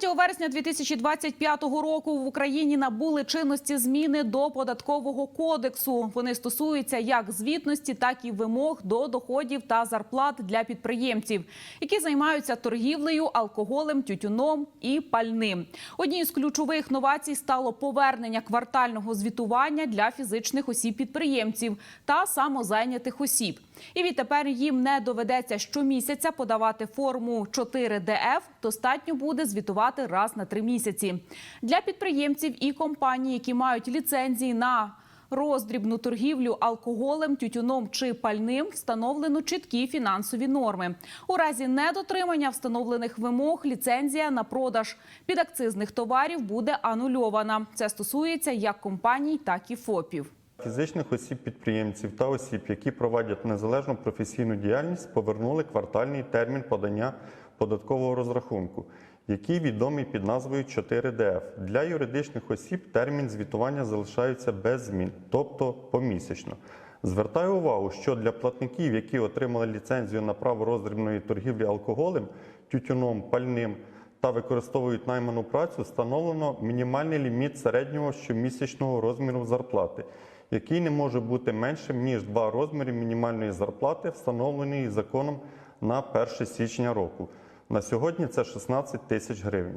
3 вересня 2025 року в Україні набули чинності зміни до податкового кодексу. Вони стосуються як звітності, так і вимог до доходів та зарплат для підприємців, які займаються торгівлею, алкоголем, тютюном і пальним. Однією з ключових новацій стало повернення квартального звітування для фізичних осіб-підприємців та самозайнятих осіб. І відтепер їм не доведеться щомісяця подавати форму 4ДФ. Достатньо буде звітувати раз на три місяці. Для підприємців і компаній, які мають ліцензії на роздрібну торгівлю алкоголем, тютюном чи пальним, встановлено чіткі фінансові норми. У разі недотримання встановлених вимог ліцензія на продаж підакцизних товарів буде анульована. Це стосується як компаній, так і ФОПів. Фізичних осіб-підприємців та осіб, які проводять незалежну професійну діяльність, повернули квартальний термін подання податкового розрахунку, який відомий під назвою 4ДФ. Для юридичних осіб термін звітування залишається без змін, тобто помісячно. Звертаю увагу, що для платників, які отримали ліцензію на право роздрібної торгівлі алкоголем, тютюном, пальним та використовують найману працю, встановлено мінімальний ліміт середнього щомісячного розміру зарплати, який не може бути меншим ніж два розміри мінімальної зарплати, встановленої законом на 1 січня року. На сьогодні це 16 тисяч гривень.